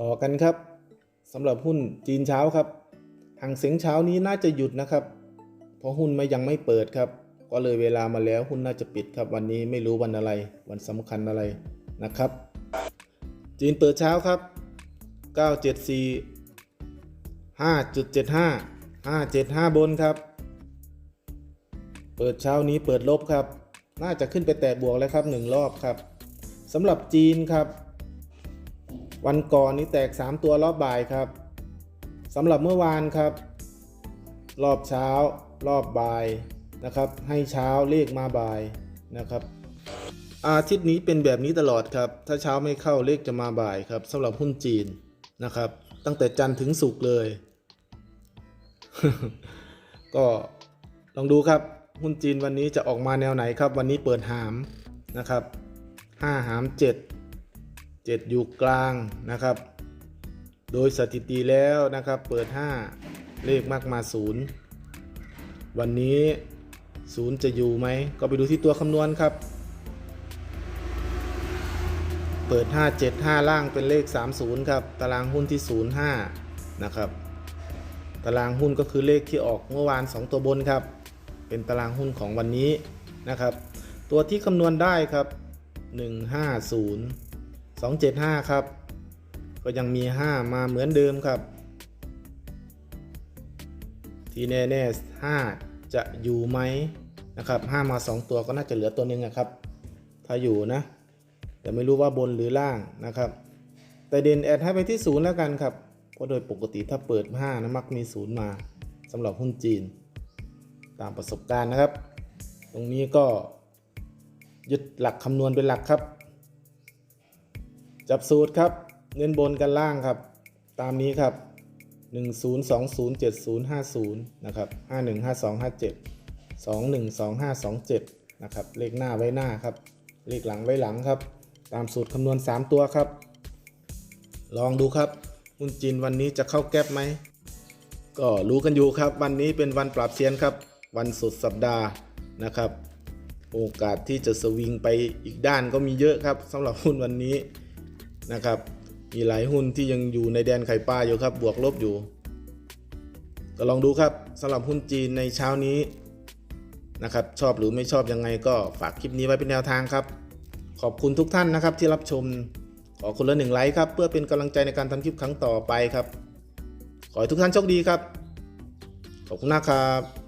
ต่อกันครับสำหรับหุ้นจีนเช้าครับหางเสียงเช้านี้น่าจะหยุดนะครับ เพราะหุ้นไม่ยังไม่เปิดครับ ก็เลยเวลามาแล้วหุ้นน่าจะปิดครับ วันนี้ไม่รู้วันอะไร วันสำคัญอะไรนะครับ จีนเปิดเช้าครับ 974 5.75 575 บนครับ เปิดเช้านี้เปิดลบครับ น่าจะขึ้นไปแตะบวกแล้วครับหนึ่งรอบครับสำหรับจีนครับ วันก่อนนี้แตก 3 ตัวรอบบ่ายครับสำหรับเมื่อวานครับ รอบเช้า รอบบ่ายนะครับ ให้เช้าเลขมาบ่ายนะครับอาทิตย์นี้เป็นแบบนี้ตลอดครับ ถ้าเช้าไม่เข้าเลขจะมาบ่ายครับสำหรับหุ้นจีนนะครับ ตั้งแต่จันทร์ถึงศุกร์เลย ก็ลองดูครับ หุ้นจีนวันนี้จะออกมาแนวไหนครับ วันนี้เปิดหามนะครับห้าหามเจ็ด เจ็ดอยู่กลางนะครับ โดยสถิติแล้วนะครับเปิด 5 เลขมากมาศูนย์วันนี้ศูนย์จะอยู่ไหม ก็ไปดูที่ตัวคำนวณครับ เปิด 5 7 5 ล่างเป็นเลข 30 ครับ ตารางหุ้นที่ 05 นะครับ ตารางหุ้นก็คือเลขที่ออกเมื่อวาน 2 ตัวบนครับ เป็นตารางหุ้นของวันนี้นะครับ ตัวที่คำนวณได้ครับ 150 275 ครับ ก็ยังมี 5 มาเหมือนเดิมครับ ทีแน่ๆ5จะอยู่ไหมนะครับ5มา 2 ตัวก็น่าจะเหลือตัวหนึ่งอะครับ ถ้าอยู่นะ แต่ไม่รู้ว่าบนหรือล่างนะครับ แต่เด่นแอดให้ไปที่ศูนย์แล้วกันครับเพราะโดยปกติถ้าเปิด 5นะมักมีศูนย์มาสำหรับหุ้นจีน ตามประสบการณ์นะครับ ตรงนี้ก็ยึดหลักคำนวณเป็นหลักครับ จับสูตรครับ เน้นบนกันล่างครับ ตามนี้ครับ 10207050 นะครับ 515257 212527 นะครับ เลขหน้าไว้หน้าครับ เลขหลังไว้หลังครับ ตามสูตรคำนวณ 3 ตัวครับ ลองดูครับหุ้นจีนวันนี้จะเข้าแก๊ปไหม ก็รู้กันอยู่ครับ วันนี้เป็นวันปรับเซียนครับ วันสุดสัปดาห์นะครับโอกาสที่จะสวิงไปอีกด้านก็มีเยอะครับสำหรับหุ้นวันนี้ นะครับ มีหลายหุ้นที่ยังอยู่ในแดนไข่ปลาอยู่ครับ บวกลบอยู่ ก็ลองดูครับสำหรับหุ้นจีนในเช้านี้นะครับ ชอบหรือไม่ชอบยังไงก็ฝากคลิปนี้ไว้เป็นแนวทางครับ ขอบคุณทุกท่านนะครับที่รับชม ขอคนละหนึ่งไลค์ครับ เพื่อเป็นกำลังใจในการทำคลิปครั้งต่อไปครับ ขอให้ทุกท่านโชคดีครับ ขอบคุณมากครับ